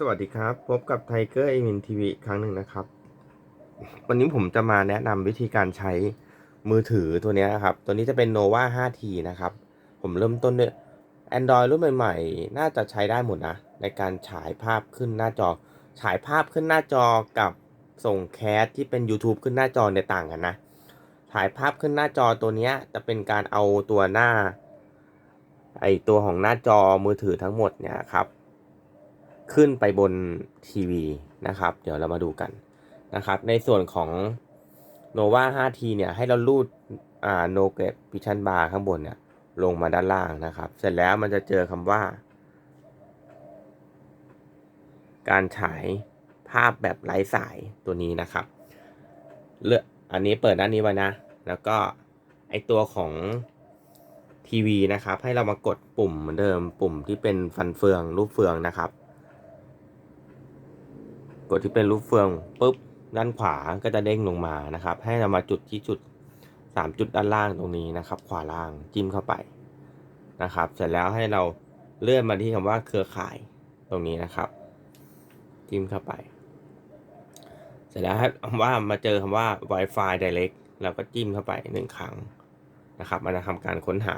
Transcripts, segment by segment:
สวัสดีครับ พบกับไทเกอร์เอมินทีวีครั้งหนึ่งนะครับ วันนี้ผมจะมาแนะนำวิธีการใช้มือถือตัวนี้นะครับ ตัวนี้จะเป็น nova 5t นะครับ ผมเริ่มต้นด้วย Android รุ่นใหม่ๆ น่าจะใช้ได้หมดนะ ในการฉายภาพขึ้นหน้าจอ ฉายภาพขึ้นหน้าจอกับส่งแคสที่เป็น YouTube ขึ้นหน้าจอในยต่างกันนะ ถ่ายภาพขึ้นหน้าจอตัวนี้จะเป็นการเอาตัวหน้า ไอตัวของหน้าจอมือถือทั้งหมดเนี่ยครับ ขึ้นไปบนทีวีนะครับ เดี๋ยวเรามาดูกันนะครับ ในส่วนของ nova 5t เนี่ยให้เราลูดอ่า no grade vision bar ข้างบนเนี่ยลงมาด้านล่างนะครับ เสร็จแล้วมันจะเจอคำว่า การฉายภาพแบบไร้สายตัวนี้นะครับเลือกอันนี้เปิดด้านนี้ไว้นะ แล้วก็ไอตัวของทีวีนะครับ ให้เรามากดปุ่มเหมือนเดิมปุ่มที่เป็นฟันเฟืองรูปเฟืองนะครับ กดที่เป็นรูปเฟืองปุ๊บด้านขวาก็จะเด้งลงมานะครับ ให้เรามาจุดที่จุดสามจุดด้านล่างตรงนี้นะครับ ขวาล่างจิ้มเข้าไปนะครับ เสร็จแล้วให้เราเลื่อนมาที่คำว่าเครือข่ายตรงนี้นะครับ จิ้มเข้าไป เสร็จแล้วให้ว่ามาเจอคำว่า Wi-Fi Direct เราก็จิ้มเข้าไปหนึ่งครั้งนะครับมันจะทำการค้นหา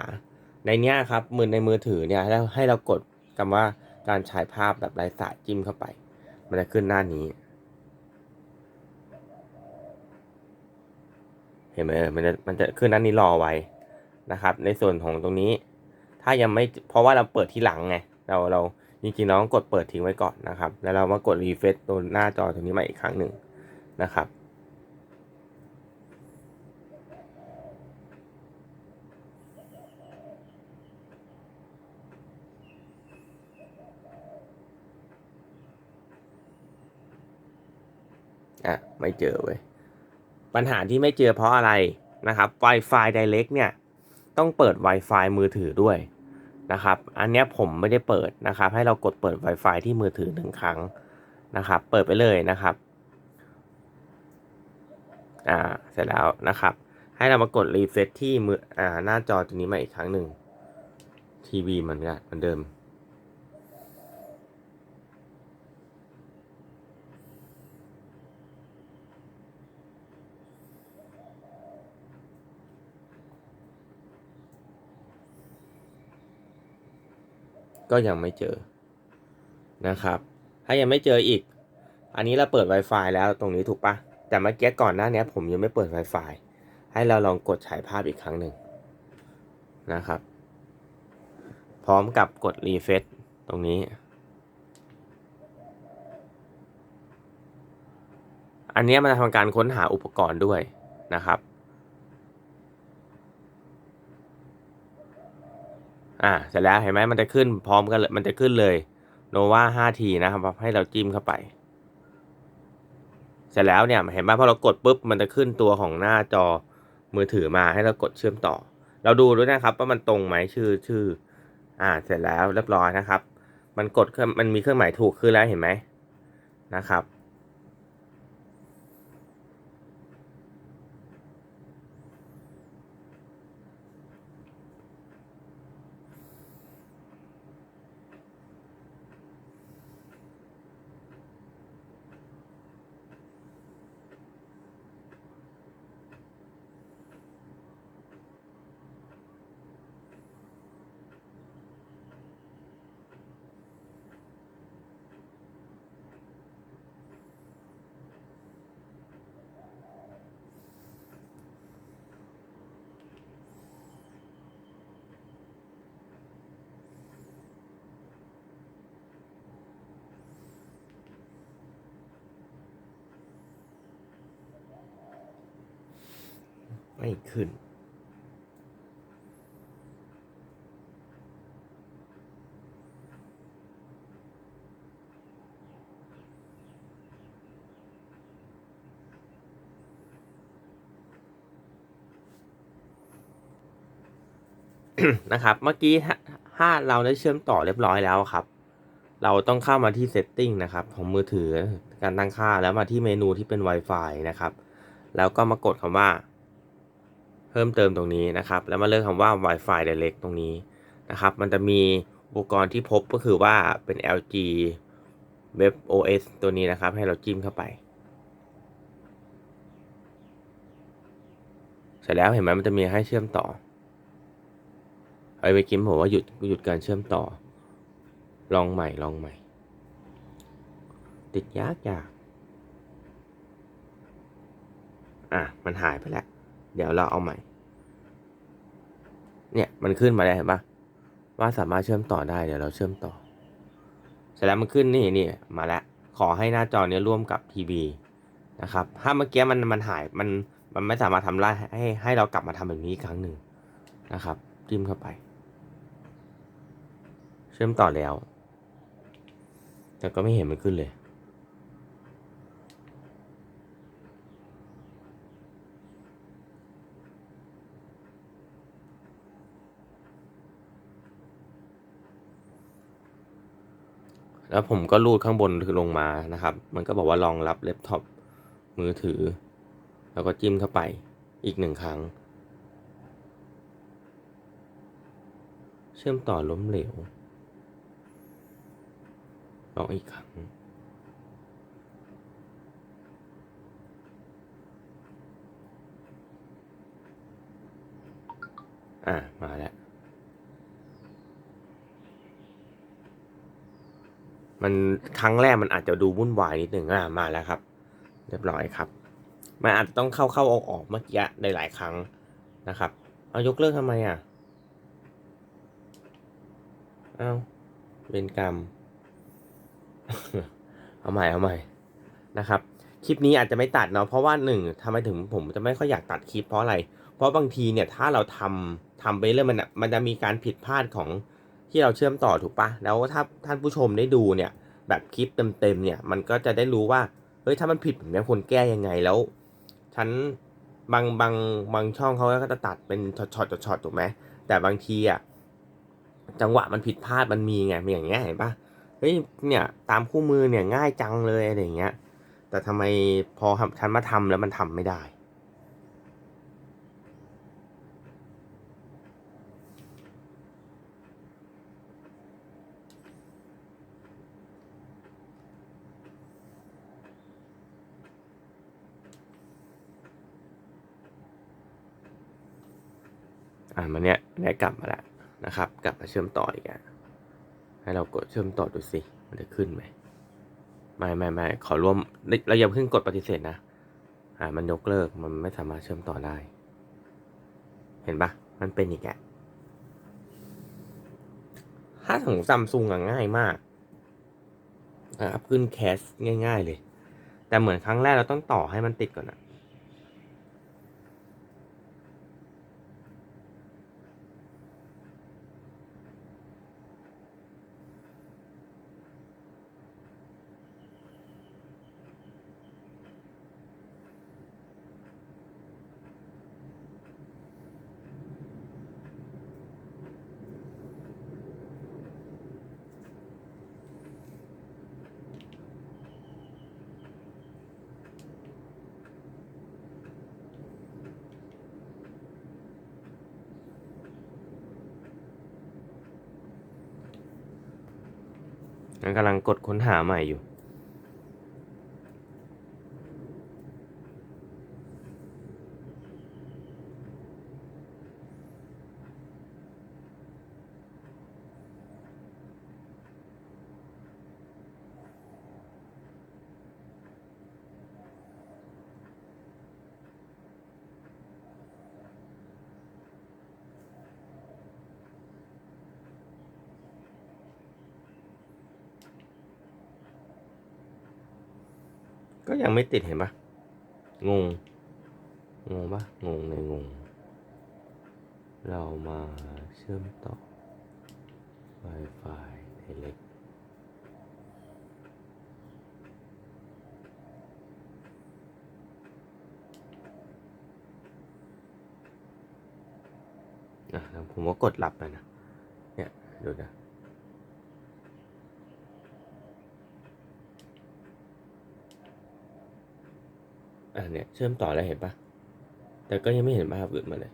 ในนี้ครับมือในมือถือเนี่ยให้เราให้เรากดคำว่าการฉายภาพแบบไร้สายจิ้มเข้าไป มันจะขึ้นหน้านี้ เห็นไหมเออมันจะมันจะขึ้นหน้านี้รอไว้นะครับ ในส่วนของตรงนี้ ถ้ายังไม่เพราะว่าเราเปิดที่หลังไงเราเราจริงๆน้องกดเปิดทิ้งไว้ก่อนนะครับ แล้วเรามากดรีเฟซตัวหน้าจอตรงนี้มาอีกครั้งหนึ่งนะครับ อะไม่เจอเว้ยปัญหาที่ไม่เจอเพราะอะไรนะครับ Wi-Fi Direct เนี่ยต้องเปิด Wi-Fi มือถือด้วยนะครับ อันนี้ผมไม่ได้เปิดนะครับ ให้เรากดเปิด Wi-Fi ที่มือถือหนึ่งครั้งนะครับ เปิดไปเลยนะครับ อ่า เสร็จแล้วนะครับ ให้เรามากดรีเฟซที่มือ อ่า หน้าจอตัวนี้มาอีกครั้งหนึ่งทีวีเหมือนกันเหมือนเดิม ก็ยังไม่เจอนะครับ ถ้ายังไม่เจออีก อันนี้เราเปิด Wi-Fi แล้วตรงนี้ถูกปะแต่เมื่อกี้ก่อนหน้านี้ผมยังไม่เปิด Wi-Fi ให้เราลองกดฉายภาพอีกครั้งหนึ่งนะครับ พร้อมกับกดรีเฟซตรงนี้ อันนี้มันจะทำการค้นหาอุปกรณ์ด้วยนะครับ อ่าเสร็จแล้วเห็นไหมมันจะขึ้นพร้อมกันเลยมันจะขึ้นเลย nova 5t นะครับให้เราจิ้มเข้าไป เสร็จแล้วเนี่ยเห็นไหมพอเรากดปุ๊บมันจะขึ้นตัวของหน้าจอมือถือมาให้เรากดเชื่อมต่อ เราดูด้วยนะครับว่ามันตรงไหมชื่อชื่อ อ่าเสร็จแล้วเรียบร้อยนะครับ มันกดมันมีเครื่องหมายถูกขึ้นแล้วเห็นไหมนะครับ ไม่ขึ้น นะครับ เมื่อกี้ถ้าเราได้เชื่อมต่อเรียบร้อยแล้วครับ เราต้องเข้ามาที่ setting นะครับของมือถือการตั้งค่าแล้วมาที่เมนูที่เป็น Wi-Fi นะครับ แล้วก็มากดคำว่า พิ่มเติมตรงนี้นะครับ แล้วมาเลือกคำว่า Wi-Fi Direct ตรงนี้นะครับ มันจะมีอุปกรณ์ที่พบก็คือว่าเป็น LG เว็บ OS ตัวนี้นะครับ ให้เราจิ้มเข้าไป เสร็จแล้วเห็นไหมมันจะมีให้เชื่อมต่อไอ้ไปกิมผมว่าหยุดหยุดการเชื่อมต่อ ลองใหม่ลองใหม่ ติดยากยากอะ มันหายไปแล้ว เดี๋ยวเราเอาใหม่ เนี่ยมันขึ้นมาแล้เห็นปะว่าสามารถเชื่อมต่อได้เดี๋ยวเราเชื่อมต่อ เสร็จแล้วมันขึ้นนี่นี่มาแล้วขอให้หน้าจอเนี้ยร่วมกับทีวีนะครับ ถ้าเมื่อกี้มันมันหายมันมันไม่สามารถทำได้ให้ให้เรากลับมาทำแบบนี้อีกครั้งหนึ่งนะครับจิ้มเข้าไป เชื่อมต่อแล้ว แต่ก็ไม่เห็นมันขึ้นเลย แล้วผมก็รูดข้างบนคือลงมานะครับ มันก็บอกว่ารองรับแล็ปท็อปมือถือ แล้วก็จิ้มเข้าไปอีกหนึ่งครั้ง เชื่อมต่อล้มเหลวลองอีกครั้งอะ มาแล้ว มันครั้งแรกมันอาจจะดูวุ่นวายนิดหนึ่งอะมาแล้วครับ เรียบร้อยครับ มันอาจจะต้องเข้าเข้าออกออกเมื่อกี้ในหลายครั้งนะครับ เอายกเลิกทำไมอะเอาเป็นกรรม เอาใหม่เอาใหม่นะครับ คลิปนี้อาจจะไม่ตัดเนาะเพราะว่าหนึ่งทำไมถึงผมจะไม่ค่อยอยากตัดคลิปเพราะอะไร เพราะบางทีเนี่ยถ้าเราทำทำไปเรื่อยมันมันจะมีการผิดพลาดของ ที่เราเชื่อมต่อถูกปะแล้วถ้าท่านผู้ชมได้ดูเนี่ย แบบคลิปเต็มๆเนี่ย มันก็จะได้รู้ว่าเฮ้ยถ้ามันผิดแบบนี้ควรแก้ยังไงแล้วฉันบางบางบางช่องเขาก็จะตัดเป็นช็อตช็อตช็อตถูกไหมแต่บางทีอะจังหวะมันผิดพลาดมันมีไงมีอย่างเงี้ยเห็นปะเฮ้ยเนี่ยตามคู่มือเนี่ยง่ายจังเลยอะไรอย่างเงี้ยแต่ทำไมพอฉันมาทำแล้วมันทำไม่ได้ อ่ามันเนี้ยได้กลับมาแล้วนะครับ กลับมาเชื่อมต่ออีกอะให้เรากดเชื่อมต่อดูสิมันจะขึ้นไหมไม่ไม่ไม่ขอร่วมเราอย่าเพิ่งกดปฏิเสธนะอ่ามันยกเลิกมันไม่สามารถเชื่อมต่อได้ เห็นปะมันเป็นอีกแอะถ้าของซัมซุงอะง่ายมากนะครับขึ้นแคสง่าย ๆ เลย แต่เหมือนครั้งแรกเราต้องต่อให้มันติดก่อนอะันกำลังกดค้นหาใหม่อยู่ ก็ยังไม่ติดเห็นปะงง งงปะงงเลยงง เรามาเชื่อมต่อ Wi-Fi ในเล็กอะผมก็กดรับไปนะ เนี่ย ดูนะ อะเนี่ยเชื่อมต่อแล้วเห็นปะแต่ก็ยังไม่เห็นภาพอื่นมาเลย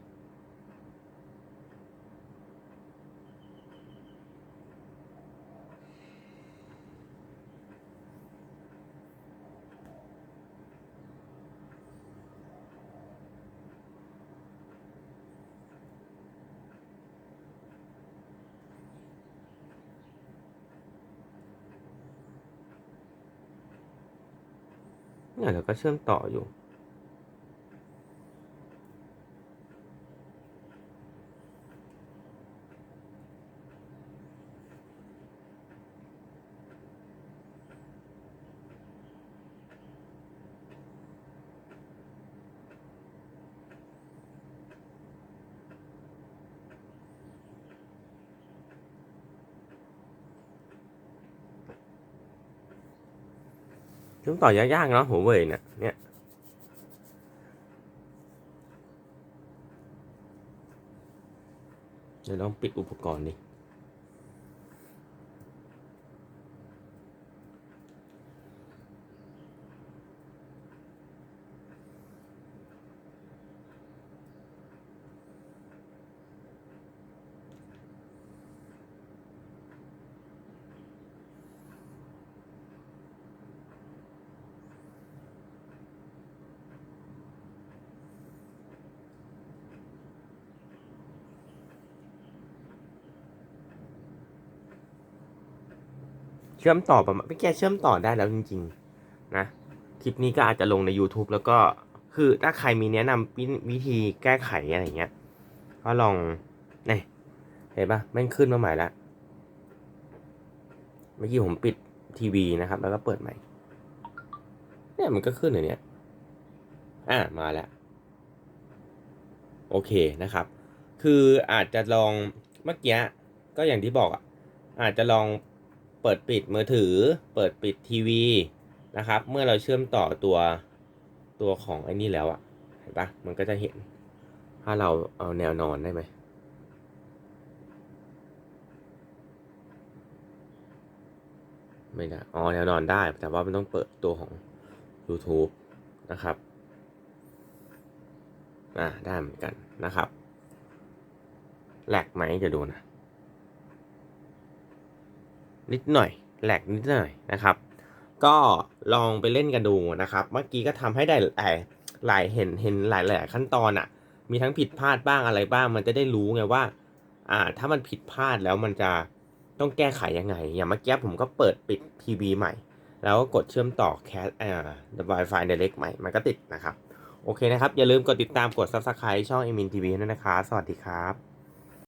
เนี่ยเดี๋ยวก็เชื่อมต่ออยู่ เชื่อมต่อยากๆเนาะหัวเว่ยเนี่ยเนี่ยเดี๋ยวลองปิดอุปกรณ์ดิ เชื่อมต่อประมาณไม่แกเชื่อมต่อได้แล้วจริง ๆ นะ คลิปนี้ก็อาจจะลงใน YouTube แล้วก็คือถ้าใครมีแนะนำวิธีแก้ไขอะไรเงี้ย ก็ลองนี่เห็นปะแม่งขึ้นมาใหม่ละเมื่อกี้ผมปิดทีวีนะครับ แล้วก็เปิดใหม่ เนี่ยมันก็ขึ้นอย่างเนี้ยอ่ามาแล้ว โอเคนะครับ คืออาจจะลองเมื่อกี้ก็อย่างที่บอกอะอาจจะลอง เปิดปิดมือถือ เปิดปิดทีวีนะครับ เมื่อเราเชื่อมต่อตัวตัวของไอ้นี่แล้วอะเห็นปะมันก็จะเห็น ถ้าเราเอาแนวนอนได้ไหมไม่ได้ อ๋อ แนวนอนได้ แต่ว่ามันต้องเปิดตัวของ YouTube นะครับ อ่า ได้เหมือนกันนะครับ แหลกไหมจะดูนะ นิดหน่อยแหลกนิดหน่อยนะครับ ก็ลองไปเล่นกันดูนะครับ เมื่อกี้ก็ทำให้ได้หลายหลายเห็นเห็นหลายหลายขั้นตอนอะ่ะ มีทั้งผิดพลาดบ้างอะไรบ้าง มันจะได้รู้ไงว่า อ่า ถ้ามันผิดพลาดแล้วมันจะต้องแก้ไขยังไง อย่างเมื่อกี้ผมก็เปิดปิดทีวีใหม่ แล้วก็กดเชื่อมต่อแคสเอ่า Wi-Fi Direct ใหม่ มันก็ติดนะครับ โอเคนะครับ อย่าลืมกดติดตามกด Subscribe ช่อง e m i n TV ด้วยนะครับ สวัสดีครับ